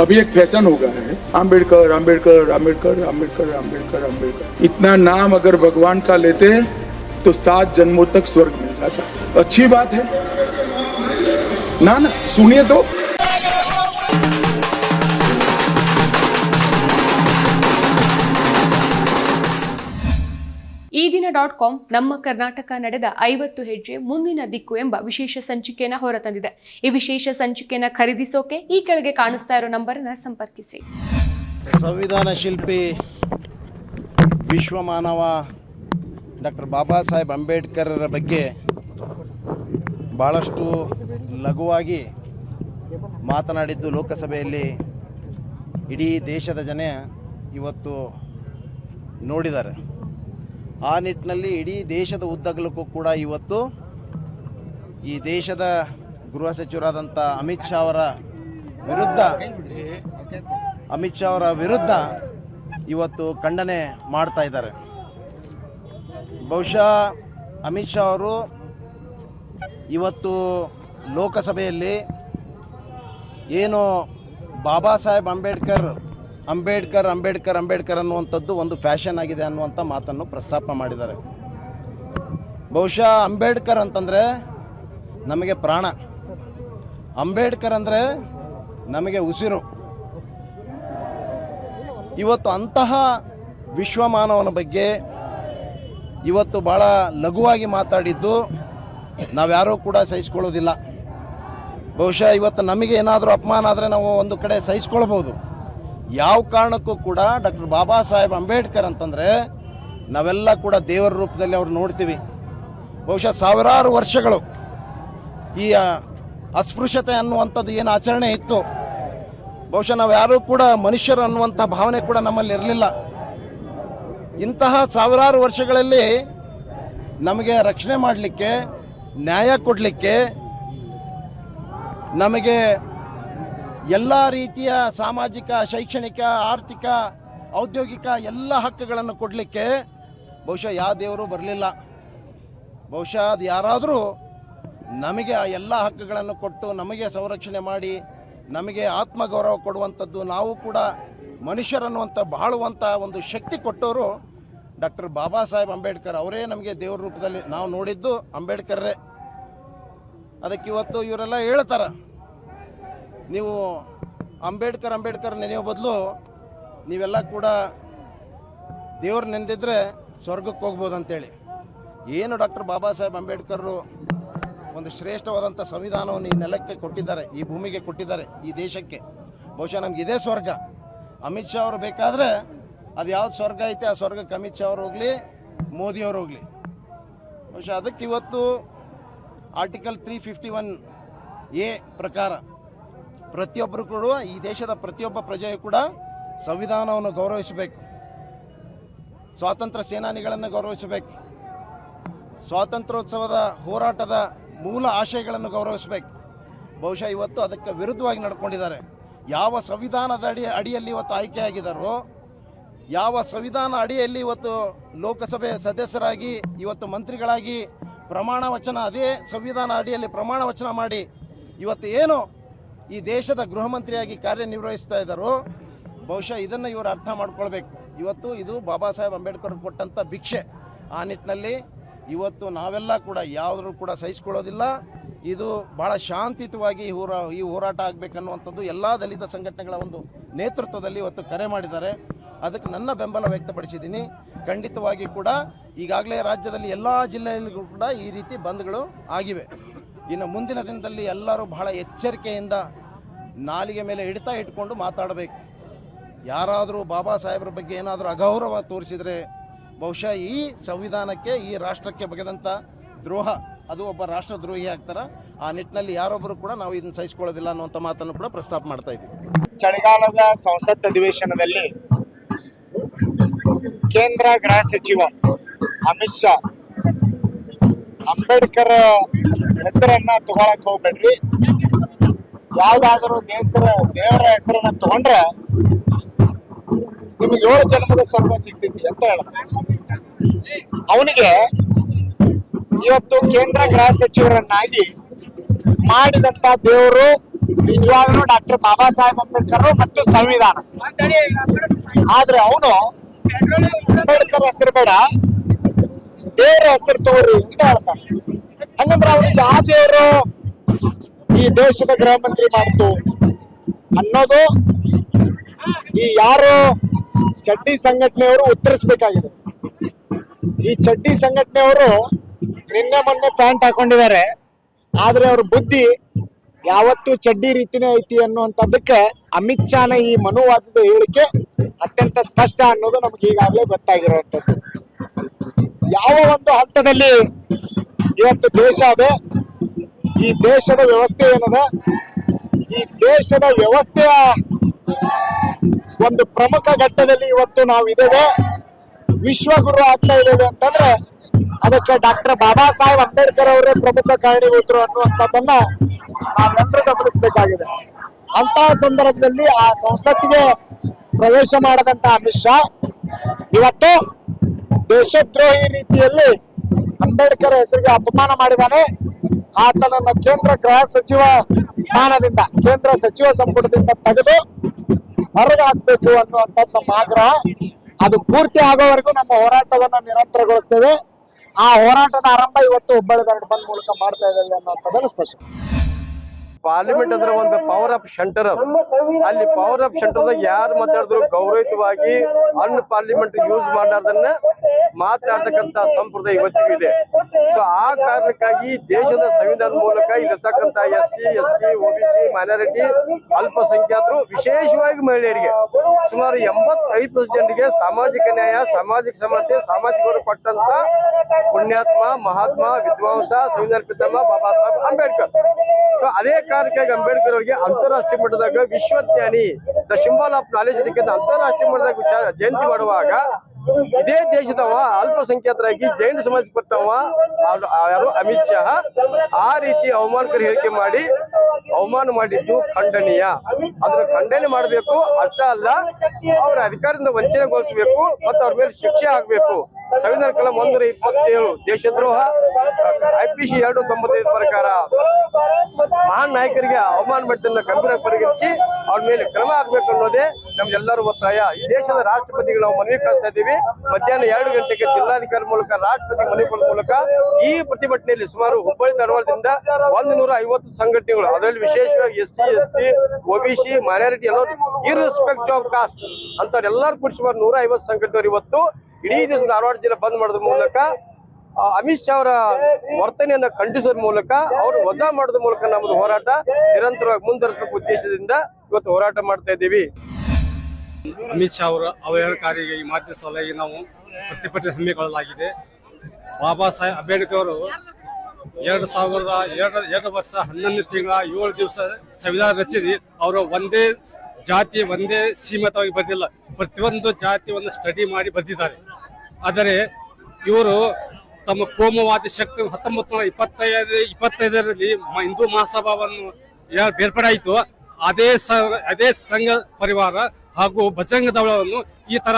अभी एक फ़ैशन हो गया है। आम्बेडकर आम्बेडकर आम्बेडकर आम्बेडकर आम्बेडकर आम्बेडकर इतना नाम अगर भगवान का लेते तो सात जन्मों तक स्वर्ग मिल जाता अच्छी बात है। ना ना, सुनिए तो। ಡಾಟ್ ಕಾಮ್ ನಮ್ಮ ಕರ್ನಾಟಕ ನಡೆದ ಐವತ್ತು ಹೆಜ್ಜೆ ಮುಂದಿನ ದಿಕ್ಕು ಎಂಬ ವಿಶೇಷ ಸಂಚಿಕೆಯನ್ನ ಹೊರತಂದಿದೆ. ಈ ವಿಶೇಷ ಸಂಚಿಕೆಯನ್ನ ಖರೀದಿಸೋಕೆ ಈ ಕೆಳಗೆ ಕಾಣಿಸ್ತಾ ಇರೋ ನಂಬರನ್ನು ಸಂಪರ್ಕಿಸಿ. ಸಂವಿಧಾನ ಶಿಲ್ಪಿ ವಿಶ್ವ ಮಾನವ ಡಾಕ್ಟರ್ ಬಾಬಾ ಸಾಹೇಬ್ ಅಂಬೇಡ್ಕರರ ಬಗ್ಗೆ ಭಾಳಷ್ಟು ಲಘುವಾಗಿ ಮಾತನಾಡಿದ್ದು ಲೋಕಸಭೆಯಲ್ಲಿ ಇಡೀ ದೇಶದ ಜನ ಇವತ್ತು ನೋಡಿದ್ದಾರೆ. ಆ ನಿಟ್ಟಿನಲ್ಲಿ ಇಡೀ ದೇಶದ ಉದ್ದಗಲಕ್ಕೂ ಕೂಡ ಇವತ್ತು ಈ ದೇಶದ ಗೃಹ ಸಚಿವರಾದಂಥ ಅಮಿತ್ ಶಾ ಅವರ ವಿರುದ್ಧ, ಅಮಿತ್ ಶಾ ಅವರ ವಿರುದ್ಧ ಇವತ್ತು ಖಂಡನೆ ಮಾಡ್ತಾ ಇದ್ದಾರೆ. ಬಹುಶಃ ಅಮಿತ್ ಶಾ ಅವರು ಇವತ್ತು ಲೋಕಸಭೆಯಲ್ಲಿ ಏನು ಬಾಬಾ ಸಾಹೇಬ್ ಅಂಬೇಡ್ಕರ್ ಅಂಬೇಡ್ಕರ್ ಅಂಬೇಡ್ಕರ್ ಅಂಬೇಡ್ಕರ್ ಅನ್ನುವಂಥದ್ದು ಒಂದು ಫ್ಯಾಷನ್ ಆಗಿದೆ ಅನ್ನುವಂಥ ಮಾತನ್ನು ಪ್ರಸ್ತಾಪ ಮಾಡಿದ್ದಾರೆ. ಬಹುಶಃ ಅಂಬೇಡ್ಕರ್ ಅಂತಂದರೆ ನಮಗೆ ಪ್ರಾಣ. ಅಂಬೇಡ್ಕರ್ ಅಂದರೆ ನಮಗೆ ಉಸಿರು. ಇವತ್ತು ಅಂತಹ ವಿಶ್ವಮಾನವನ ಬಗ್ಗೆ ಇವತ್ತು ಭಾಳ ಲಘುವಾಗಿ ಮಾತಾಡಿದ್ದು ನಾವ್ಯಾರೂ ಕೂಡ ಸಹಿಸ್ಕೊಳ್ಳೋದಿಲ್ಲ. ಬಹುಶಃ ಇವತ್ತು ನಮಗೆ ಏನಾದರೂ ಅಪಮಾನ ಆದರೆ ನಾವು ಒಂದು ಕಡೆ ಸಹಿಸ್ಕೊಳ್ಬೋದು ಯಾವ ಕಾರಣಕ್ಕೂ ಕೂಡ ಡಾಕ್ಟರ್ ಬಾಬಾ ಸಾಹೇಬ್ ಅಂಬೇಡ್ಕರ್ ಅಂತಂದರೆ ನಾವೆಲ್ಲ ಕೂಡ ದೇವರ ರೂಪದಲ್ಲಿ ಅವ್ರು ನೋಡ್ತೀವಿ. ಬಹುಶಃ ಸಾವಿರಾರು ವರ್ಷಗಳು ಈ ಅಸ್ಪೃಶ್ಯತೆ ಅನ್ನುವಂಥದ್ದು ಏನು ಆಚರಣೆ ಇತ್ತು. ಬಹುಶಃ ನಾವು ಯಾರೂ ಕೂಡ ಮನುಷ್ಯರು ಅನ್ನುವಂಥ ಭಾವನೆ ಕೂಡ ನಮ್ಮಲ್ಲಿ ಇರಲಿಲ್ಲ. ಇಂತಹ ಸಾವಿರಾರು ವರ್ಷಗಳಲ್ಲಿ ನಮಗೆ ರಕ್ಷಣೆ ಮಾಡಲಿಕ್ಕೆ, ನ್ಯಾಯ ಕೊಡಲಿಕ್ಕೆ, ನಮಗೆ ಎಲ್ಲ ರೀತಿಯ ಸಾಮಾಜಿಕ, ಶೈಕ್ಷಣಿಕ, ಆರ್ಥಿಕ, ಔದ್ಯೋಗಿಕ ಎಲ್ಲ ಹಕ್ಕುಗಳನ್ನು ಕೊಡಲಿಕ್ಕೆ ಬಹುಶಃ ಯಾವ ದೇವರು ಬರಲಿಲ್ಲ. ಬಹುಶಃ ಅದು ಯಾರಾದರೂ ನಮಗೆ ಆ ಎಲ್ಲ ಹಕ್ಕುಗಳನ್ನು ಕೊಟ್ಟು ನಮಗೆ ಸಂರಕ್ಷಣೆ ಮಾಡಿ, ನಮಗೆ ಆತ್ಮಗೌರವ ಕೊಡುವಂಥದ್ದು, ನಾವು ಕೂಡ ಮನುಷ್ಯರನ್ನುವಂಥ, ಬಾಳುವಂಥ ಒಂದು ಶಕ್ತಿ ಕೊಟ್ಟವರು ಡಾಕ್ಟರ್ ಬಾಬಾ ಸಾಹೇಬ್ ಅಂಬೇಡ್ಕರ್ ಅವರೇ ನಮಗೆ ದೇವ್ರ ರೂಪದಲ್ಲಿ ನಾವು ನೋಡಿದ್ದು ಅಂಬೇಡ್ಕರ್ರೇ. ಅದಕ್ಕೆ ಇವತ್ತು ಇವರೆಲ್ಲ ಹೇಳ್ತಾರೆ. ನೀವು ಅಂಬೇಡ್ಕರ್ ಅಂಬೇಡ್ಕರ್ ನೆನೆಯೋ ಬದಲು ನೀವೆಲ್ಲ ಕೂಡ ದೇವ್ರು ನೆನೆದಿದ್ರೆ ಸ್ವರ್ಗಕ್ಕೆ ಹೋಗ್ಬೋದು ಅಂತೇಳಿ. ಏನು ಡಾಕ್ಟರ್ ಬಾಬಾ ಸಾಹೇಬ್ ಅಂಬೇಡ್ಕರ್ ಒಂದು ಶ್ರೇಷ್ಠವಾದಂಥ ಸಂವಿಧಾನವನ್ನು ಈ ನೆಲಕ್ಕೆ ಕೊಟ್ಟಿದ್ದಾರೆ, ಈ ಭೂಮಿಗೆ ಕೊಟ್ಟಿದ್ದಾರೆ, ಈ ದೇಶಕ್ಕೆ. ಬಹುಶಃ ನಮ್ಗೆ ಇದೇ ಸ್ವರ್ಗ. ಅಮಿತ್ ಶಾ ಅವರು ಬೇಕಾದರೆ ಅದು ಯಾವ್ದು ಸ್ವರ್ಗ ಐತೆ, ಆ ಸ್ವರ್ಗಕ್ಕೆ ಅಮಿತ್ ಶಾ ಅವ್ರು ಹೋಗಲಿ ಮೋದಿಯವರು ಹೋಗಲಿ. ಬಹುಶಃ ಅದಕ್ಕೆ ಇವತ್ತು article three fifty one A ಪ್ರಕಾರ ಪ್ರತಿಯೊಬ್ಬರು ಕೂಡ ಈ ದೇಶದ ಪ್ರತಿಯೊಬ್ಬ ಪ್ರಜೆಯು ಕೂಡ ಸಂವಿಧಾನವನ್ನು ಗೌರವಿಸಬೇಕು. ಸ್ವಾತಂತ್ರ್ಯ ಸೇನಾನಿಗಳನ್ನು ಗೌರವಿಸಬೇಕು. ಸ್ವಾತಂತ್ರ್ಯೋತ್ಸವದ ಹೋರಾಟದ ಮೂಲ ಆಶಯಗಳನ್ನು ಗೌರವಿಸಬೇಕು. ಬಹುಶಃ ಇವತ್ತು ಅದಕ್ಕೆ ವಿರುದ್ಧವಾಗಿ ನಡ್ಕೊಂಡಿದ್ದಾರೆ. ಯಾವ ಸಂವಿಧಾನದ ಅಡಿ, ಅಡಿಯಲ್ಲಿ ಇವತ್ತು ಆಯ್ಕೆಯಾಗಿದ್ದಾರೋ, ಯಾವ ಸಂವಿಧಾನ ಅಡಿಯಲ್ಲಿ ಇವತ್ತು ಲೋಕಸಭೆ ಸದಸ್ಯರಾಗಿ, ಇವತ್ತು ಮಂತ್ರಿಗಳಾಗಿ ಪ್ರಮಾಣ ವಚನ, ಅದೇ ಸಂವಿಧಾನ ಅಡಿಯಲ್ಲಿ ಪ್ರಮಾಣ ವಚನ ಮಾಡಿ ಇವತ್ತು ಏನು ಈ ದೇಶದ ಗೃಹ ಮಂತ್ರಿಯಾಗಿ ಕಾರ್ಯನಿರ್ವಹಿಸ್ತಾ ಇದ್ದಾರೋ, ಬಹುಶಃ ಇದನ್ನು ಇವರು ಅರ್ಥ ಮಾಡ್ಕೊಳ್ಬೇಕು. ಇವತ್ತು ಇದು ಬಾಬಾ ಸಾಹೇಬ್ ಅಂಬೇಡ್ಕರ್ ಕೊಟ್ಟಂಥ ಭಿಕ್ಷೆ. ಆ ನಿಟ್ಟಿನಲ್ಲಿ ಇವತ್ತು ನಾವೆಲ್ಲ ಕೂಡ ಯಾವುದರೂ ಕೂಡ ಸಹಿಸ್ಕೊಳ್ಳೋದಿಲ್ಲ. ಇದು ಭಾಳ ಶಾಂತಿಯುತವಾಗಿ ಹೋರಾ, ಈ ಹೋರಾಟ ಆಗಬೇಕನ್ನುವಂಥದ್ದು ಎಲ್ಲ ದಲಿತ ಸಂಘಟನೆಗಳ ಒಂದು ನೇತೃತ್ವದಲ್ಲಿ ಇವತ್ತು ಕರೆ ಮಾಡಿದ್ದಾರೆ. ಅದಕ್ಕೆ ನನ್ನ ಬೆಂಬಲ ವ್ಯಕ್ತಪಡಿಸಿದ್ದೀನಿ. ಖಂಡಿತವಾಗಿ ಕೂಡ ಈಗಾಗಲೇ ರಾಜ್ಯದಲ್ಲಿ ಎಲ್ಲ ಜಿಲ್ಲೆಯಲ್ಲಿಗೂ ಕೂಡ ಈ ರೀತಿ ಬಂದ್ಗಳು ಆಗಿವೆ. ಇನ್ನು ಮುಂದಿನ ದಿನದಲ್ಲಿ ಎಲ್ಲರೂ ಬಹಳ ಎಚ್ಚರಿಕೆಯಿಂದ ನಾಲಿಗೆ ಮೇಲೆ ಹಿಡಿತಾ ಇಟ್ಕೊಂಡು ಮಾತಾಡಬೇಕು. ಯಾರಾದರೂ ಬಾಬಾ ಸಾಹೇಬ್ರ ಬಗ್ಗೆ ಏನಾದರೂ ಅಗೌರವ ತೋರಿಸಿದರೆ ಬಹುಶಃ ಈ ಸಂವಿಧಾನಕ್ಕೆ, ಈ ರಾಷ್ಟ್ರಕ್ಕೆ ಬಗೆದಂಥ ದ್ರೋಹ, ಅದು ಒಬ್ಬ ರಾಷ್ಟ್ರದ್ರೋಹಿ ಆಗ್ತಾರೆ? ಆ ನಿಟ್ಟಿನಲ್ಲಿ ಯಾರೊಬ್ಬರು ಕೂಡ ನಾವು ಇದನ್ನು ಸಹಿಸಿಕೊಳ್ಳೋದಿಲ್ಲ ಅನ್ನುವಂಥ ಮಾತನ್ನು ಕೂಡ ಪ್ರಸ್ತಾಪ ಮಾಡ್ತಾ ಇದ್ದೀವಿ. ಚಳಿಗಾಲದ ಸಂಸತ್ ಅಧಿವೇಶನದಲ್ಲಿ ಕೇಂದ್ರ ಗೃಹ ಸಚಿವ ಅಮಿತ್ ಶಾ ಅಂಬೇಡ್ಕರ್ ಹೆಸರನ್ನ ತಗೊಳಕ್ ಹೋಗ್ಬೇಡ್ರಿ. ಯಾವ್ದಾದ್ರು ದೇಶರ ದೇವರ ಹೆಸರನ್ನ ತಗೊಂಡ್ರೆ ನಿಮ್ಗೆ ಏಳು ಜನ್ಮದ ಸ್ವರ್ಗ ಸಿಗ್ತೈತಿ ಅಂತ ಹೇಳ ಅವನಿಗೆ ಇವತ್ತು ಕೇಂದ್ರ ಗೃಹ ಸಚಿವರನ್ನಾಗಿ ಮಾಡಿದಂತ ದೇವರು ನಿಜವಾಗ್ಲೂ ಡಾಕ್ಟರ್ ಬಾಬಾ ಸಾಹೇಬ್ ಅಂಬೇಡ್ಕರ್ ಮತ್ತು ಸಂವಿಧಾನ. ಆದ್ರೆ ಅವನು ಅಂಬೇಡ್ಕರ್ ಹೆಸರು ಬೇಡ, ದೇವರ ಹೆಸರು ತಗೋರಿ ಅಂತ ಹೇಳ್ತಾನೆ. ಹಂಗಂದ್ರೆ ಅವ್ರಿಗೆ ಯಾವ ದೇವರು ಈ ದೇಶದ ಗೃಹ ಮಂತ್ರಿ ಮಾಡ್ತು ಅನ್ನೋದು ಈ ಯಾರು ಚಡ್ಡಿ ಸಂಘಟನೆಯವರು ಉತ್ತರಿಸಬೇಕಾಗಿದೆ. ಈ ಚಡ್ಡಿ ಸಂಘಟನೆಯವರು ನಿನ್ನೆ ಮೊನ್ನೆ ಪ್ಯಾಂಟ್ ಹಾಕೊಂಡಿದ್ದಾರೆ. ಆದ್ರೆ ಅವ್ರ ಬುದ್ಧಿ ಯಾವತ್ತು ಚಡ್ಡಿ ರೀತಿನೇ ಐತಿ ಅನ್ನುವಂಥದ್ದಕ್ಕೆ ಅಮಿತ್ ಶಾನ ಈ ಮನುವಾದದ ಹೇಳಿಕೆ ಅತ್ಯಂತ ಸ್ಪಷ್ಟ ಅನ್ನೋದು ನಮ್ಗೆ ಈಗಾಗಲೇ ಗೊತ್ತಾಗಿರುವಂಥದ್ದು. ಯಾವ ಒಂದು ಹಂತದಲ್ಲಿ ಇವತ್ತು ದೇಶ ಅದೇ. ಈ ದೇಶದ ವ್ಯವಸ್ಥೆ ಏನದ? ಈ ದೇಶದ ವ್ಯವಸ್ಥೆಯ ಒಂದು ಪ್ರಮುಖ ಘಟ್ಟದಲ್ಲಿ ಇವತ್ತು ನಾವು ಇದ್ದೇವೆ ವಿಶ್ವಗುರು ಆಗ್ತಾ ಇದ್ದೇವೆ ಅಂತಂದ್ರೆ ಅದಕ್ಕೆ ಡಾಕ್ಟರ್ ಬಾಬಾ ಸಾಹೇಬ್ ಅಂಬೇಡ್ಕರ್ ಅವರೇ ಪ್ರಮುಖ ಕಾರಣೀಭೂತರು ಅನ್ನುವಂಥದ್ದನ್ನ ನಾವೆಲ್ಲರೂ ಗಮನಿಸಬೇಕಾಗಿದೆ. ಅಂತ ಸಂದರ್ಭದಲ್ಲಿ ಆ ಸಂಸತ್ತಿಗೆ ಪ್ರವೇಶ ಮಾಡದಂತ ಅಮಿತ್ ಶಾ, ಇವತ್ತು ದೇಶದ್ರೋಹಿ ರೀತಿಯಲ್ಲಿ ಅಂಬೇಡ್ಕರ್ ಹೆಸರಿಗೆ ಅಪಮಾನ ಮಾಡಿದಾನೆ. ಆತನನ್ನು ಕೇಂದ್ರ ಗೃಹ ಸಚಿವ ಸ್ಥಾನದಿಂದ, ಕೇಂದ್ರ ಸಚಿವ ಸಂಪುಟದಿಂದ ತೆಗೆದು ಹೊರಗೆ ಹಾಕ್ಬೇಕು ಅನ್ನುವಂಥದ್ದು ನಮ್ಮ ಆಗ್ರಹ. ಅದು ಪೂರ್ತಿ ಆಗೋವರೆಗೂ ನಮ್ಮ ಹೋರಾಟವನ್ನು ನಿರಂತರಗೊಳಿಸ್ತೇವೆ. ಆ ಹೋರಾಟದ ಆರಂಭ ಇವತ್ತು ಹುಬ್ಬಳ್ಳಿ ಧಾರವಾಡ ಬಂದ್ ಮೂಲಕ ಮಾಡ್ತಾ ಇದ್ದೇವೆ ಅನ್ನುವಂಥದ್ದನ್ನು ಸ್ಪಷ್ಟ ಪಾರ್ಲಿಮೆಂಟ್ ಅಂದ್ರೆ ಒಂದು ಪವರ್ ಆಫ್ ಸೆಂಟರ್ ಅದು. ಅಲ್ಲಿ ಪವರ್ ಆಫ್ ಸೆಂಟರ್ದಾಗ ಯಾರು ಮಾತಾಡಿದ್ರು ಗೌರವಿತವಾಗಿ ಅನ್ ಪಾರ್ಲಿಮೆಂಟ್ ಯೂಸ್ ಮಾಡಾರ್ದನ್ನ ಮಾತಾಡ್ತಕ್ಕಂತ ಸಂಪ್ರದಾಯ ಇವತ್ತಿಗೂ ಇದೆ. ಸೊ ಆ ಕಾರಣಕ್ಕಾಗಿ ದೇಶದ ಸಂವಿಧಾನದ ಮೂಲಕ ಇರತಕ್ಕಂತ S C S T OBC minority ಅಲ್ಪಸಂಖ್ಯಾತರು ವಿಶೇಷವಾಗಿ ಮಹಿಳೆಯರಿಗೆ ಸುಮಾರು ಎಂಬತ್ತೈದು ಪರ್ಸೆಂಟ್ಗೆ ಸಾಮಾಜಿಕ ನ್ಯಾಯ ಸಾಮಾಜಿಕ ಸಮಾನತೆ ಸಾಮಾಜಿಕ ಪಟ್ಟಂತ ಕೊಟ್ಟಂತ ಪುಣ್ಯಾತ್ಮ ಮಹಾತ್ಮ ವಿದ್ವಾಂಸ ಸಂವಿಧಾನ ಪಿತಾಮ ಬಾಬಾ ಸಾಹೇಬ್ ಅಂಬೇಡ್ಕರ್. ಸೊ ಅದೇ ಕಾರಣಕ್ಕಾಗಿ ಅಂಬೇಡ್ಕರ್ ಅವರಿಗೆ ಅಂತಾರಾಷ್ಟ್ರೀಯ ಮಟ್ಟದಾಗ ವಿಶ್ವಜ್ಞಾನಿ ದ ಸಿಂಬಲ್ ಆಫ್ ನಾಲೆಜ್ ಅದಕ್ಕಿಂತ ಅಂತಾರಾಷ್ಟ್ರೀಯ ಮಟ್ಟದಾಗ ಜಯಂತಿ ಮಾಡುವಾಗ ಇದೇ ದೇಶದವ ಅಲ್ಪಸಂಖ್ಯಾತರಾಗಿ ಜೈನ ಸಮಾಜ ಪಟ್ಟವ ಯಾರು? ಅಮಿತ್ ಶಾ. ಆ ರೀತಿ ಅವಮಾನಕರ ಹೇಳಿಕೆ ಮಾಡಿ ಅವಮಾನ ಮಾಡಿದ್ದು ಖಂಡನೀಯ. ಅದನ್ನು ಖಂಡನೆ ಮಾಡಬೇಕು. ಅಷ್ಟ ಅಲ್ಲ. ಅವರ ಅಧಿಕಾರದಿಂದ ವಂಚನೆಗೊಳಿಸಬೇಕು. ಮತ್ತು ಅವ್ರ ಮೇಲೆ ಶಿಕ್ಷೆ ಆಗ್ಬೇಕು ಸಂವಿಧಾನ ಕಲಂ ಒಂದರ ಇಪ್ಪತ್ತೇಳು ದೇಶದ್ರೋಹ ಐಪಿಸಿ ಎರಡು ತೊಂಬತ್ತೈದು ಪ್ರಕಾರ ಮಹಾನ್ ನಾಯಕರಿಗೆ ಅವಮಾನ ಮಾಡಿದ್ದನ್ನು ಗಂಭೀರ ಪರಿಗಣಿಸಿ ಅವ್ರ ಮೇಲೆ ಕ್ರಮ ಆಗ್ಬೇಕು ಅನ್ನೋದೇ ನಮ್ಗೆಲ್ಲರೂ ಒತ್ತಾಯ. ಈ ದೇಶದ ರಾಷ್ಟ್ರಪತಿಗಳು ನಾವು ಮನವಿ ಕಳಿಸ್ತಾ ಇದ್ದೀವಿ. ಮಧ್ಯಾಹ್ನ ಎರಡು ಗಂಟೆಗೆ ಜಿಲ್ಲಾಧಿಕಾರಿ ಮೂಲಕ, ರಾಷ್ಟ್ರಪತಿ ಮನವಿ ಕೊಡುವ ಮೂಲಕ ಈ ಪ್ರತಿಭಟನೆಯಲ್ಲಿ ಸುಮಾರು ಹುಬ್ಬಳ್ಳಿ ಧಾರವಾಡದಿಂದ ಒಂದು ನೂರ ಐವತ್ತು ಸಂಘಟನೆಗಳು, ಅದರಲ್ಲಿ ವಿಶೇಷವಾಗಿ S C, S T OBC minority ಎಲ್ಲರೂ ಇರ್ರೆಸ್ಪೆಕ್ಟ್ ಆಫ್ ಕಾಸ್ಟ್ ಅಂತವ್ರೆಲ್ಲರೂ ಕೂಡ ಸುಮಾರು ನೂರ ಐವತ್ತು ಸಂಘಟನೆಗಳು ಇವತ್ತು ಇಡೀ ದಿವಸ ಧಾರವಾಡ ಜಿಲ್ಲೆ ಬಂದ್ ಮಾಡೋದ್ರ ಮೂಲಕ ಅಮಿತ್ ಶಾ ಅವರ ವರ್ತನೆಯನ್ನ ಖಂಡಿಸೋದ್ರ ಮೂಲಕ, ಅವರು ವಜಾ ಮಾಡೋದ್ರ ಮೂಲಕ ನಮ್ಮದು ಹೋರಾಟ ನಿರಂತರವಾಗಿ ಮುಂದುವರಿಸಬೇಕು ಉದ್ದೇಶದಿಂದ ಇವತ್ತು ಹೋರಾಟ ಮಾಡ್ತಾ ಇದ್ದೀವಿ. ಅಮಿತ್ ಶಾ ಅವರ ಈ ಮಾಧ್ಯಮ ಸಲುವಾಗಿ ನಾವು ಪ್ರತಿಭಟನೆ ಹಮ್ಮಿಕೊಳ್ಳಲಾಗಿದೆ. ಬಾಬಾ ಸಾಹೇಬ್ ಅಂಬೇಡ್ಕರ್ ಅವರು ಎರಡು ಸಾವಿರದ ಎರಡು ಎರಡು ವರ್ಷ ಹನ್ನೊಂದು ತಿಂಗಳ ಏಳು ದಿವಸ ಸಂವಿಧಾನ ರಚಿಸಿ, ಅವರು ಒಂದೇ ಜಾತಿ ಒಂದೇ ಸೀಮಿತವಾಗಿ ಬರೆದಿಲ್ಲ ಪ್ರತಿಯೊಂದು ಜಾತಿ ಒಂದು ಸ್ಟಡಿ ಮಾಡಿ ಬರೆದಿದ್ದಾರೆ ಆದರೆ ಇವರು ತಮ್ಮ ಕೋಮುವಾದಿ ಶಕ್ತಿ ಹತ್ತೊಂಬತ್ತು ನೂರ ಇಪ್ಪತ್ತೈದು ಇಪ್ಪತ್ತೈದರಲ್ಲಿ ಹಿಂದೂ ಮಹಾಸಭಾವನ್ನು ಬೇರ್ಪಡಾಯಿತು. ಅದೇ ಸ, ಅದೇ ಸಂಘ ಪರಿವಾರ ಹಾಗೂ ಬಜರಂಗ ದಳವನ್ನು ಈ ತರ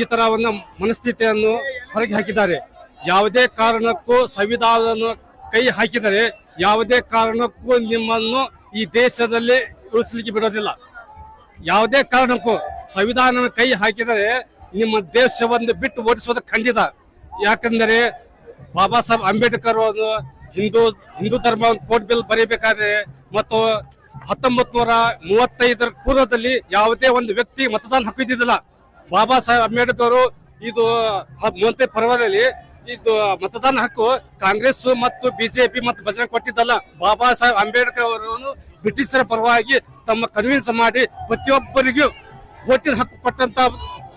ಈ ತರ ಒಂದು ಮನಸ್ಥಿತಿಯನ್ನು ಹೊರಗೆ ಹಾಕಿದ್ದಾರೆ. ಯಾವುದೇ ಕಾರಣಕ್ಕೂ ಸಂವಿಧಾನವನ್ನು ಕೈ ಹಾಕಿದರೆ ಯಾವುದೇ ಕಾರಣಕ್ಕೂ ನಿಮ್ಮನ್ನು ಈ ದೇಶದಲ್ಲಿ ಉಳಿಸಲಿಕ್ಕೆ ಬಿಡೋದಿಲ್ಲ. ಯಾವುದೇ ಕಾರಣಕ್ಕೂ ಸಂವಿಧಾನ ಕೈ ಹಾಕಿದರೆ ನಿಮ್ಮ ದೇಶವನ್ನು ಬಿಟ್ಟು ಓಡಿಸುವುದು ಖಂಡಿತ. ಯಾಕಂದರೆ ಬಾಬಾ ಸಾಹೇಬ್ ಅಂಬೇಡ್ಕರ್ ಅವರು ಹಿಂದೂ ಹಿಂದೂ ಧರ್ಮ ಕೋರ್ಟ್ ಬಿಲ್ ಬರೀಬೇಕಾದ್ರೆ ಮತ್ತು ಹತ್ತೊಂಬತ್ ನೂರ ಮೂವತ್ತೈದರ ಪೂರ್ವದಲ್ಲಿ ಯಾವುದೇ ಒಂದು ವ್ಯಕ್ತಿ ಮತದಾನ ಹಕ್ಕು ಇದ್ದಿದ್ದಿಲ್ಲ. ಬಾಬಾ ಸಾಹೇಬ್ ಅಂಬೇಡ್ಕರ್ ಇದು ಮೂವತ್ತೈದು ಪರ್ವದಲ್ಲಿ ಇದು ಮತದಾನ ಹಕ್ಕು ಕಾಂಗ್ರೆಸ್ ಮತ್ತು ಬಿಜೆಪಿ ಮತ್ತು ಬಜರಂಗ್ ಕೊಟ್ಟಿದ್ದಲ್ಲ. ಬಾಬಾ ಸಾಹೇಬ್ ಅಂಬೇಡ್ಕರ್ ಅವರನ್ನು ಬ್ರಿಟಿಷರ ಪರವಾಗಿ ತಮ್ಮ ಕನ್ವಿನ್ಸ್ ಮಾಡಿ ಪ್ರತಿಯೊಬ್ಬರಿಗೂ ಓಟಿನ ಹಕ್ಕು ಕೊಟ್ಟಂತ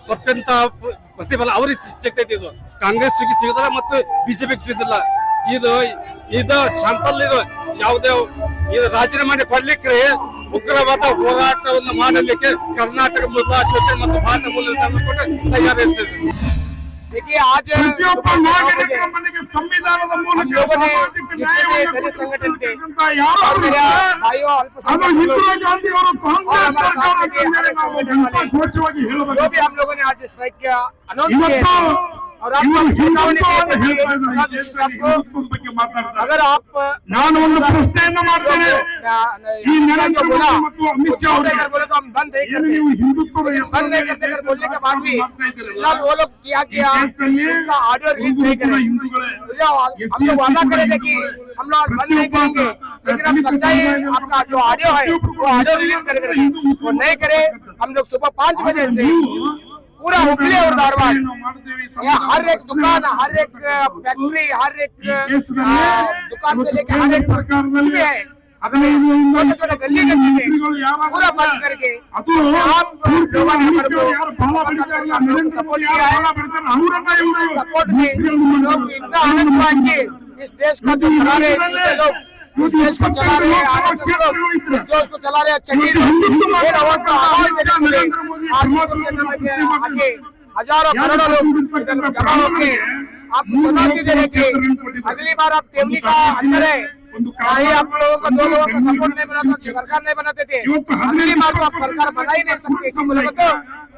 ಕೊಟ್ಟಂತ ಪ್ರ- ಪ್ರತಿಫಲ ಅವ್ರಿಗೆ ಸಿಗ್ತೈತಿ ಇದು. ಕಾಂಗ್ರೆಸ್ ಸಿಗುದಿಲ್ಲ ಮತ್ತು ಬಿಜೆಪಿಗೆ ಸಿಗುದಿಲ್ಲ. ಇದು ಇದು ಶಾಂಪಲ್ ಇದು. ಯಾವುದೇ, ಇದು ರಾಜೀನಾಮೆ ಪಡ್ಲಿಕ್ಕೆ ಉಗ್ರವಾದ ಹೋರಾಟವನ್ನು ಮಾಡಲಿಕ್ಕೆ ಕರ್ನಾಟಕ ಮೊದಲ ಮತ್ತು ಭಾರತ ಮೂಲ ತಯಾರಿರ್ತದೆ. देखिए आज ಪ್ರತಿಯೊಬ್ಬ ನಾಗರಿಕರ ಮನೆಗೆ ಸಂವಿಧಾನದ ಮೂಲಕ हम लोगों ने ಸಾಮಾಜಿಕ जितने ನ್ಯಾಯವನ್ನು भी दलित संगठन थे ಕೊಟ್ಟಿರ್ತಕ್ಕಂಥ ಯಾರು और मेरा ಇದ್ದಾರೆ? भाइयों ಅದು अल्पसंख्यक लोग ಇಂದಿರಾ ಗಾಂಧಿ ಅವರು ಕಾಂಗ್ರೆಸ್ और हमारे साथ ಸರ್ಕಾರದ के ಮೇಲೆ हमारे ನಾವು संगठन वाले ಘೋಷವಾಗಿ जो भी ಹೇಳಬೇಕು हम लोगों ने आज स्ट्राइक किया अनाउंस किया ಇವತ್ತು है और आप ಇವರು लोग चेतावनी ಹಿಂದುತ್ವವನ್ನು देते ಹೇಳ್ತಾ हैं ಇದ್ದಾರೆ. कि ಈ ದೇಶದಲ್ಲಿ आपको ಹಿಂದುತ್ವದ ಬಗ್ಗೆ ಬಗ್ಗೆ ಮಾತಾಡ್ತಾರೆ अगर आप ನಾನು ಒಂದು ಪ್ರಶ್ನೆಯನ್ನ ಮಾಡ್ತೇನೆ ಈ ನರೇಂದ್ರ ಮೋದಿ ಮತ್ತು ಅಮಿತ್ ಶಾ ಅವರಿಗೆ बोले तो हम बंद नहीं ಏನು करते ನೀವು ಹಿಂದುತ್ವದ बंद नहीं करते अगर बोलने के बाद भी ಮಾಡ್ತಾ ಇದ್ದೀರಲ್ಲ, फिलहाल वो लोग किया किया ಈ ದೇಶದಲ್ಲಿ उसका ऑडियो रिलीज ಒಂದು नहीं ಕೂಡ करे ಹಿಂದೂಗಳೇ जो हम लोग वादा करे थे कि हम लोग आज बंद नहीं करेंगे लेकिन अब सच्चाई आपका जो ऑडियो है वो ऑडियो रिलीज करे करेंगे वो नहीं करे हम लोग सुबह पाँच बजे से पूरा हुबली और धारवाड़ यहाँ हर एक दुकान हर एक फैक्ट्री हर एक आ, दुकान से लेके हर एक कुछ भी है छोटे छोटे गली गली में पूरा बंद करके ಅದು आप लोगों ने हमारे को ಯಾರು ಬಹಳ ಬೆಳಿತಾರಲ್ಲ ನರೇಂದ್ರ सपोर्ट ಮೋದಿ किया ಯಾರು है ಬಹಳ ಬೆಳಿತಾರೆ ಅವರನ್ನ ಇವರು सपोर्ट में लोग इतना आनंद हुआ कि इस देश को जो चला रहे हैं दूसरे लोग इस देश को चला रहे हैं आरएसएस लोग। इस देश को चला रहे हैं चंडीगढ़ ये रवा का आवाज़ देने के लिए आज के चंद्रमा के आगे हज़ारों करोड़ों लोग जमा आप चुनाव अगली बार आप तेवनी का अंदर है चाहे आप लोगों को दो लोगों का सपोर्ट नहीं बना तो सरकार नहीं बनाते थे। अगली बार तो आप सरकार बना ही नहीं सकते।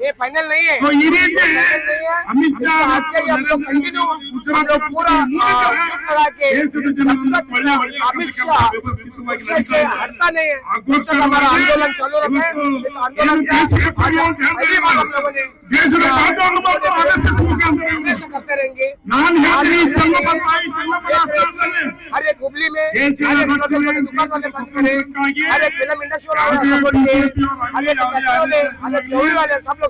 ये फाइनल नहीं है तो ये भी अमित शाह आपके हम लोग कंटिन्यू पूरा के अमित शाह से हटता नहीं है हमारा आंदोलन चालू रखे आंदोलन करते रहेंगे में दुकान वाले बंद करें फ़िल्म इंडस्ट्री वाले हरे चौड़ी वाले सब लोग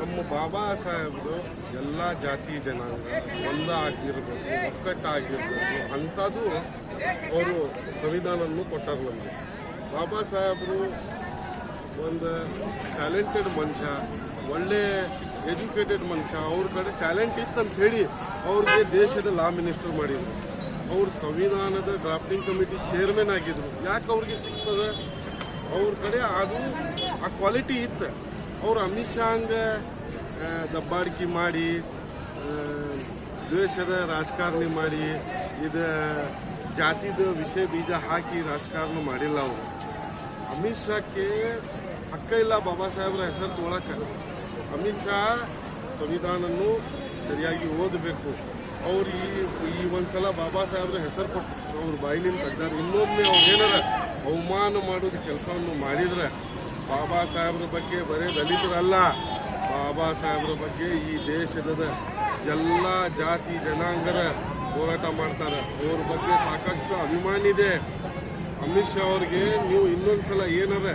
ನಮ್ಮ ಬಾಬಾ ಸಾಹೇಬರು ಎಲ್ಲ ಜಾತಿ ಜನಾಂಗ ಒಂದ ಆಗಿರ್ಬೇಕು ಒಕ್ಕಟ್ಟಾಗಿರ್ಬೇಕು ಅಂಥದ್ದು ಅವರು ಸಂವಿಧಾನವನ್ನು ಕೊಟ್ಟಾರ ನಮಗೆ. ಬಾಬಾ ಸಾಹೇಬರು ಒಂದು ಟ್ಯಾಲೆಂಟೆಡ್ ಮನುಷ್ಯ, ಒಳ್ಳೆ ಎಜುಕೇಟೆಡ್ ಮನುಷ್ಯ, ಅವ್ರ ಕಡೆ ಟ್ಯಾಲೆಂಟ್ ಇತ್ತು ಅಂತ ಹೇಳಿ ಅವ್ರಿಗೆ ದೇಶದ ಲಾ ಮಿನಿಸ್ಟರ್ ಮಾಡಿದ್ರು. ಅವ್ರು ಸಂವಿಧಾನದ ಡ್ರಾಫ್ಟಿಂಗ್ ಕಮಿಟಿ ಚೇರ್ಮನ್ ಆಗಿದ್ರು. ಯಾಕೆ ಅವ್ರಿಗೆ ಸಿಗ್ತದೆ? ಅವ್ರ ಕಡೆ ಅದು, ಆ ಕ್ವಾಲಿಟಿ ಇತ್ತು. ಅವ್ರು ಅಮಿತ್ ಶಾ ಹಂಗ ದಬ್ಬಾಡಿಕೆ ಮಾಡಿ ದ್ವೇಷದ ರಾಜಕಾರಣಿ ಮಾಡಿ, ಇದು ಜಾತಿದ ವಿಷಯ ಬೀಜ ಹಾಕಿ ರಾಜಕಾರಣ ಮಾಡಿಲ್ಲ ಅವರು. ಅಮಿತ್ ಶಾಕ್ಕೆ ಹಕ್ಕ ಇಲ್ಲ ಬಾಬಾ ಸಾಹೇಬ್ರ ಹೆಸರು ತೊಗೊಳಕ್ಕೆ. ಅಮಿತ್ ಶಾ ಸಂವಿಧಾನನ್ನು ಸರಿಯಾಗಿ ಓದಬೇಕು. ಅವ್ರು ಈ ಈ ಒಂದ್ಸಲ ಬಾಬಾ ಸಾಹೇಬ್ರ ಹೆಸರು ಕೊಟ್ಟು ಅವ್ರ ಬಾಯಿಲಿಂದ ತೆಗ್ದಾರೆ. ಇನ್ನೊಮ್ಮೆ ಅವ್ರು ಏನಾರ ಅವಮಾನ ಮಾಡೋದು ಕೆಲಸವನ್ನು ಮಾಡಿದ್ರೆ ಬಾಬಾ ಸಾಹೇಬ್ರ ಬಗ್ಗೆ ಬರೀ ದಲಿತರಲ್ಲ. ಬಾಬಾ ಸಾಹೇಬ್ರ ಬಗ್ಗೆ ಈ ದೇಶದ ಎಲ್ಲ ಜಾತಿ ಜನಾಂಗರ ಹೋರಾಟ ಮಾಡ್ತಾರೆ. ಅವ್ರ ಬಗ್ಗೆ ಸಾಕಷ್ಟು ಅಭಿಮಾನ ಇದೆ. ಅಮಿತ್ ಶಾ ಅವ್ರಿಗೆ ನೀವು ಇನ್ನೊಂದ್ಸಲ ಏನಾರ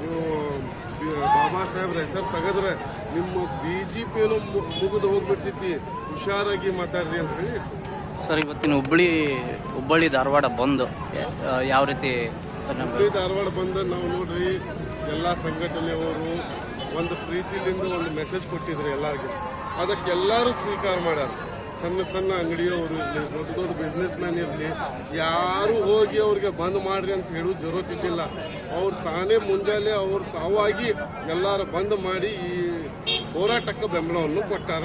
ನೀವು ಬಾಬಾ ಸಾಹೇಬ್ರ ಹೆಸರು ತೆಗೆದ್ರೆ ನಿಮ್ಮ ಬಿ ಜೆ ಪಿನು ಮುಗಿದು ಹೋಗ್ಬಿಡ್ತೈತಿ ಹುಷಾರಾಗಿ ಮಾತಾಡ್ರಿ ಅಂತ ಹೇಳಿ. ಸರ್ ಇವತ್ತಿನ ಹುಬ್ಬಳ್ಳಿ ಹುಬ್ಬಳ್ಳಿ ಧಾರವಾಡ ಬಂದು ಯಾವ ರೀತಿ ಹುಬ್ಬಳ್ಳಿ ಧಾರವಾಡ ಬಂದ ನಾವು ನೋಡ್ರಿ. ಎಲ್ಲ ಸಂಘಟನೆಯವರು ಒಂದು ಪ್ರೀತಿಲಿಂದ ಒಂದು ಮೆಸೇಜ್ ಕೊಟ್ಟಿದ್ರು ಎಲ್ಲರಿಗೆ. ಅದಕ್ಕೆಲ್ಲರೂ ಸ್ವೀಕಾರ ಮಾಡ್ಯಾರ. ಸಣ್ಣ ಸಣ್ಣ ಅಂಗಡಿಯವರು ಇರಲಿ, ದೊಡ್ಡ ದೊಡ್ಡ ಬಿಸ್ನೆಸ್ ಮ್ಯಾನ್ ಇರಲಿ, ಯಾರು ಹೋಗಿ ಅವ್ರಿಗೆ ಬಂದ್ ಮಾಡ್ರಿ ಅಂತ ಹೇಳೋದು ಜರುತ್ತಿದ್ದಿಲ್ಲ ಅವ್ರು ತಾನೇ ಮುಂಜಾನೆ ಅವ್ರು ತಾವಾಗಿ ಎಲ್ಲರೂ ಬಂದ್ ಮಾಡಿ ಈ ಹೋರಾಟಕ್ಕೆ ಬೆಂಬಲವನ್ನು ಕೊಟ್ಟಾರ.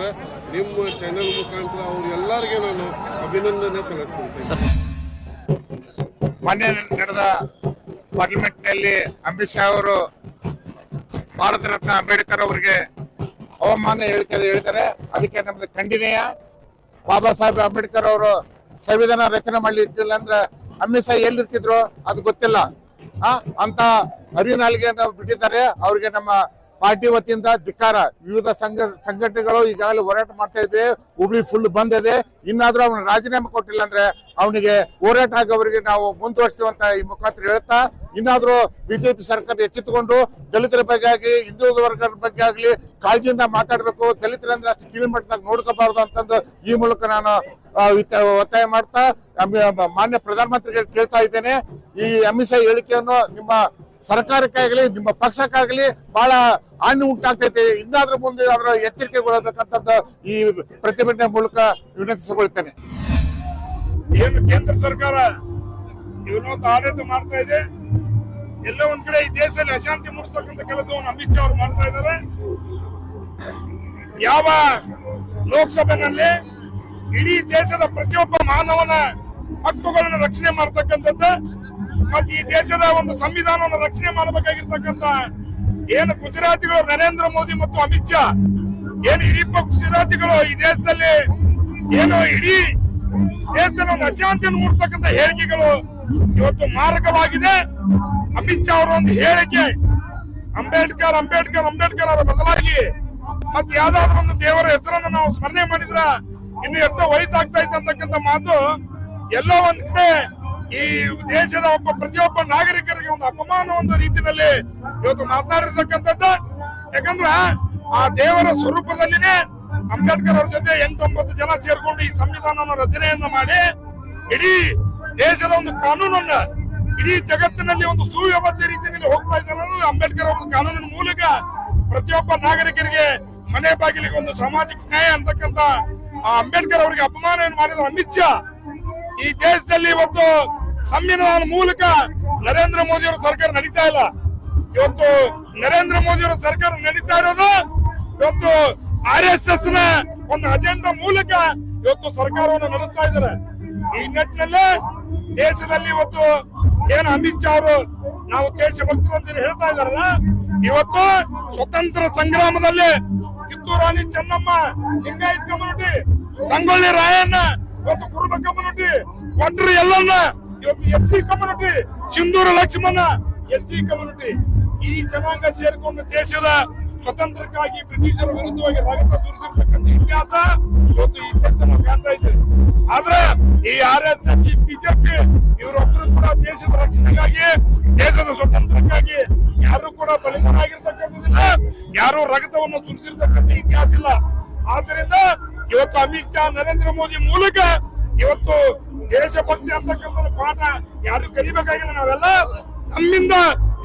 ನಿಮ್ಮ ಚಾನೆಲ್ ಮುಖಾಂತರ ಅವ್ರು ಎಲ್ಲರಿಗೆ ನಾನು ಅಭಿನಂದನೆ ಸಲ್ಲಿಸ್ತೀನಿ. ಮೊನ್ನೆ ನಡೆದ ಪಾರ್ಲಿಮೆಂಟ್ನಲ್ಲಿ ಅಮಿತ್ ಶಾ ಅವರು ಭಾರತ ರತ್ನ ಅಂಬೇಡ್ಕರ್ ಅವರಿಗೆ ಅವಮಾನ ಹೇಳ್ತಾರೆ ಹೇಳ್ತಾರೆ. ಅದಕ್ಕೆ ನಮ್ದು ಖಂಡನೀಯ. ಬಾಬಾ ಸಾಹೇಬ್ ಅಂಬೇಡ್ಕರ್ ಅವರು ಸಂವಿಧಾನ ರಚನೆ ಮಾಡಲಿಲ್ಲ ಅಂದ್ರೆ ಅಮಿತ್ ಶಾ ಎಲ್ಲಿರ್ತಿದ್ರು? ಅದು ಗೊತ್ತಿಲ್ಲ. ಆ, ಅಂತ ಅರಿವಿನಾಲಿಗೆಯನ್ನು ಬಿಟ್ಟಿದ್ದಾರೆ. ಅವ್ರಿಗೆ ನಮ್ಮ ಪಾರ್ಟಿ ವತಿಯಿಂದ ಧಿಕ್ಕಾರ. ವಿವಿಧ ಸಂಘ, ಸಂಘಟನೆಗಳು ಈಗಾಗಲೇ ಹೋರಾಟ ಮಾಡ್ತಾ ಇದೆ. ಹುಬ್ಳಿ ಫುಲ್ ಬಂದ್ ಇದೆ ಇನ್ನಾದ್ರೂ ಅವನು ರಾಜೀನಾಮೆ ಕೊಟ್ಟಿಲ್ಲ ಅಂದ್ರೆ ಅವನಿಗೆ ಹೋರಾಟ ಆಗೋವರಿಗೆ ನಾವು ಮುಂದುವರಿಸ್ತೀವಂತ ಈ ಮುಖಾಂತರ ಹೇಳ್ತಾ ಇನ್ನಾದ್ರೂ ಬಿಜೆಪಿ ಸರ್ಕಾರ ಎಚ್ಚೆತ್ತುಕೊಂಡು ದಲಿತರ ಬಗ್ಗೆ ಆಗಲಿ, ಹಿಂದುಳಿದ ವರ್ಗದ ಬಗ್ಗೆ ಆಗಲಿ ಕಾಳಜಿಯಿಂದ ಮಾತಾಡಬೇಕು. ದಲಿತರಂದ್ರೆ ಅಷ್ಟು ಕೀಳುಮಟ್ಟದಾಗ ನೋಡ್ಕೋಬಾರ್ದು ಅಂತಂದು ಈ ಮೂಲಕ ನಾನು ಒತ್ತಾಯ ಮಾಡ್ತಾ ಮಾನ್ಯ ಪ್ರಧಾನಮಂತ್ರಿಗಳು ಕೇಳ್ತಾ ಇದ್ದೇನೆ. ಈ ಅಮಿತ್ ಶಾ ಹೇಳಿಕೆಯನ್ನು ನಿಮ್ಮ ಸರ್ಕಾರಕ್ಕಾಗಲಿ, ನಿಮ್ಮ ಪಕ್ಷಕ್ಕಾಗಲಿ ಬಹಳ ಹಾನಿ ಉಂಟಾಗ್ತೈತೆ. ಇನ್ನಾದ್ರೂ ಮುಂದೆ ಅದರ ಎಚ್ಚರಿಕೆಗೊಳ್ಳಬೇಕಂತದ್ದು ಈ ಪ್ರತಿಭಟನೆ ಮೂಲಕ ವಿನಂತಿಸಿಕೊಳ್ತೇನೆ. ಏನು ಕೇಂದ್ರ ಸರ್ಕಾರ ಇವನೊಂದು ಆಡಳಿತ ಮಾಡ್ತಾ ಇದೆ? ಎಲ್ಲ ಒಂದ್ ಕಡೆ ಈ ದೇಶದಲ್ಲಿ ಅಶಾಂತಿ ಮೂಡಿಸ್ತಕ್ಕಂಥ ಕೆಲಸವನ್ನು ಅಮಿತ್ ಶಾ ಅವರು ಮಾಡ್ತಾ ಇದ್ದಾರೆ. ಯಾವ ಲೋಕಸಭೆನಲ್ಲಿ ಇಡೀ ದೇಶದ ಪ್ರತಿಯೊಬ್ಬ ಮಾನವನ ಹಕ್ಕುಗಳನ್ನು ರಕ್ಷಣೆ ಮಾಡ್ತಕ್ಕಂಥದ್ದು ಮತ್ತೆ ಈ ದೇಶದ ಒಂದು ಸಂವಿಧಾನವನ್ನು ರಕ್ಷಣೆ ಮಾಡಬೇಕಾಗಿರ್ತಕ್ಕಂಥ ಏನು ಗುಜರಾತಿಗಳು ನರೇಂದ್ರ ಮೋದಿ ಮತ್ತು ಅಮಿತ್ ಶಾ, ಏನು ಇಡೀ ಗುಜರಾತಿಗಳು ಈ ದೇಶದಲ್ಲಿ ಏನು ಇಡೀ ದೇಶದ ಒಂದು ಅಶಾಂತಿಯನ್ನು ಮೂಡ್ತಕ್ಕಂಥ ಹೇಳಿಕೆಗಳು ಇವತ್ತು ಮಾರಕವಾಗಿದೆ. ಅಮಿತ್ ಶಾ ಅವರ ಒಂದು ಹೇಳಿಕೆ. ಅಂಬೇಡ್ಕರ್ ಅಂಬೇಡ್ಕರ್ ಅಂಬೇಡ್ಕರ್ ಅವರ ಬದಲಾಗಿ. ಮತ್ತೆ ಯಾವ್ದಾದ್ರು ಒಂದು ದೇವರ ಹೆಸರನ್ನು ನಾವು ಸ್ಮರಣೆ ಮಾಡಿದ್ರ ಇನ್ನು ಎಷ್ಟೋ ವಯಸ್ಸಾಗ್ತಾ ಇತ್ತು ಮಾತು ಎಲ್ಲ ಒಂದ್ ಕಡೆ ಈ ದೇಶದ ಒಬ್ಬ ಪ್ರತಿಯೊಬ್ಬ ನಾಗರಿಕರಿಗೆ ಒಂದು ಅಪಮಾನ ಒಂದು ರೀತಿಯಲ್ಲಿ ಇವತ್ತು ಮಾತನಾಡಿರ್ತಕ್ಕಂಥದ್ದು. ಯಾಕಂದ್ರ ಆ ದೇವರ ಸ್ವರೂಪದಲ್ಲಿನೇ ಅಂಬೇಡ್ಕರ್ ಅವ್ರ ಜೊತೆ ಎಂಟೊಂಬತ್ತು ಜನ ಸೇರ್ಕೊಂಡು ಈ ಸಂವಿಧಾನವನ್ನು ರಚನೆಯನ್ನ ಮಾಡಿ ಇಡೀ ದೇಶದ ಒಂದು ಕಾನೂನನ್ನ ಇಡೀ ಜಗತ್ತಿನಲ್ಲಿ ಒಂದು ಸುವ್ಯವಸ್ಥೆ ರೀತಿಯಲ್ಲಿ ಹೋಗ್ತಾ ಇದ್ದಾರೆ ಅನ್ನೋದು ಅಂಬೇಡ್ಕರ್ ಅವರ ಕಾನೂನಿನ ಮೂಲಕ ಪ್ರತಿಯೊಬ್ಬ ನಾಗರಿಕರಿಗೆ ಮನೆ ಬಾಗಿಲಿಗೆ ಒಂದು ಸಾಮಾಜಿಕ ನ್ಯಾಯ ಅಂತಕ್ಕಂತ ಅಂಬೇಡ್ಕರ್ ಅವರಿಗೆ ಅಪಮಾನ ಮಾಡಿದ ಅಮಿತ್ ಶಾ. ಈ ದೇಶದಲ್ಲಿ ಇವತ್ತು ಸಂವಿಧಾನ ಮೂಲಕ ನರೇಂದ್ರ ಮೋದಿ ಅವರ ಸರ್ಕಾರ ನಡೀತಾ ಇಲ್ಲ. ಇವತ್ತು ನರೇಂದ್ರ ಮೋದಿ ಅವರ ಸರ್ಕಾರ ನಡೀತಾ ಇರೋದು ಇವತ್ತು ಆರ್ ಎಸ್ ಎಸ್ನ ಒಂದು ಅಜೆಂಡಾ ಮೂಲಕ ಇವತ್ತು ಸರ್ಕಾರವನ್ನು ನಡೆಸ್ತಾ ಇದ್ದಾರೆ. ಈ ನಿಟ್ಟಿನಲ್ಲಿ ದೇಶದಲ್ಲಿ ಇವತ್ತು ಏನು ಅಮಿತ್ ಶಾ ಅವರು ನಾವು ದೇಶಭಕ್ತರು ಅಂತ ಹೇಳ್ತಾ ಇದಾರಲ್ಲ ಇವತ್ತು ಸ್ವತಂತ್ರ ಸಂಗ್ರಾಮದಲ್ಲಿ ಕಿತ್ತೂರು ರಾಣಿ ಚೆನ್ನಮ್ಮ ಲಿಂಗಾಯತ್ ಕಮ್ಯುನಿಟಿ ಸಂಗೊಳ್ಳಿ ರಾಯಣ್ಣ, ಇವತ್ತು ಕುರುಬ ಕಮ್ಯುನಿಟಿ ಒಟ್ರು ಎಲ್ಲನ್ನ ಇವತ್ತು S C community Sindhura Lakshmana S T community ಈ ಜನಾಂಗ ಸೇರಿಕೊಂಡು ದೇಶದ ಸ್ವತಂತ್ರಕ್ಕಾಗಿ ಬ್ರಿಟಿಷರ ವಿರುದ್ಧವಾಗಿ ರಕ್ತ ಸುರಿದಿರ್ತಕ್ಕಂಥ ಇತಿಹಾಸ ಇವತ್ತು ಈ ದೇಶ ನಾವು ಕಾಣ್ತಾ ಇದ್ದೇವೆ ಆದ್ರೆ ಈ ಆರ್ ಎಸ್ ಎಸ್ ಬಿಜೆಪಿ ಇವರೊಬ್ಬರು ಕೂಡ ದೇಶದ ರಕ್ಷಣೆಗಾಗಿ, ದೇಶದ ಸ್ವತಂತ್ರಕ್ಕಾಗಿ ಯಾರು ಕೂಡ ಬಲಿದಾನ ಆಗಿರ್ತಕ್ಕಂಥದ್ದಿಲ್ಲ. ಯಾರು ರಕ್ತವನ್ನು ಸುರಿದಿರ್ತಕ್ಕಂಥ ಇತಿಹಾಸ ಇಲ್ಲ. ಆದ್ರಿಂದ ಇವತ್ತು ಅಮಿತ್ ಶಾ, ನರೇಂದ್ರ ಮೋದಿ ಮೂಲಕ ಇವತ್ತು ದೇಶಭಕ್ತಿ ಅಂತಕ್ಕಂಥದ್ದು ಪಾಠ ಯಾರು ಕಲಿಬೇಕಾಗಿಲ್ಲ ನಾವೆಲ್ಲ? ನಮ್ಮಿಂದ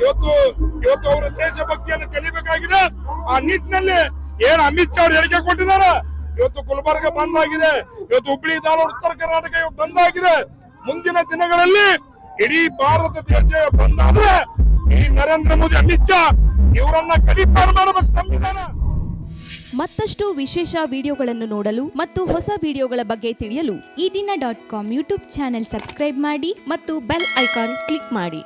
ಇವತ್ತು ಇವತ್ತು ಅವರು ದೇಶಭಕ್ತಿಯನ್ನು ಕಲಿಬೇಕಾಗಿದೆ. ಆ ನಿಟ್ಟಿನಲ್ಲಿ ಏನ್ ಅಮಿತ್ ಶಾ ಅವರು ಹೇಳಿಕೆ ಕೊಟ್ಟಿದ್ದಾರೆ? ಇವತ್ತು ಗುಲ್ಬರ್ಗ ಬಂದ್ ಆಗಿದೆ. ಇವತ್ತು ಹುಬ್ಳಿ ಧಾರವಾಡ ಉತ್ತರ ಕರ್ನಾಟಕ ಇವತ್ತು ಬಂದ್ ಆಗಿದೆ. ಮುಂದಿನ ದಿನಗಳಲ್ಲಿ ಇಡೀ ಭಾರತ ದೇಶ ಬಂದ್ ಆದ್ರೆ ಈ ನರೇಂದ್ರ ಮೋದಿ, ಅಮಿತ್ ಶಾ ಇವರನ್ನ ಕಲಿಪಾರು ಮಾಡಬೇಕು ಸಂವಿಧಾನ. ಮತ್ತಷ್ಟು ವಿಶೇಷ ವಿಡಿಯೋಗಳನ್ನು ನೋಡಲು ಮತ್ತು ಹೊಸ ವಿಡಿಯೋಗಳ ಬಗ್ಗೆ ತಿಳಿಯಲು Eedina dot com YouTube channel subscribe ಮಾಡಿ ಮತ್ತು ಬೆಲ್ ಐಕಾನ್ ಕ್ಲಿಕ್ ಮಾಡಿ.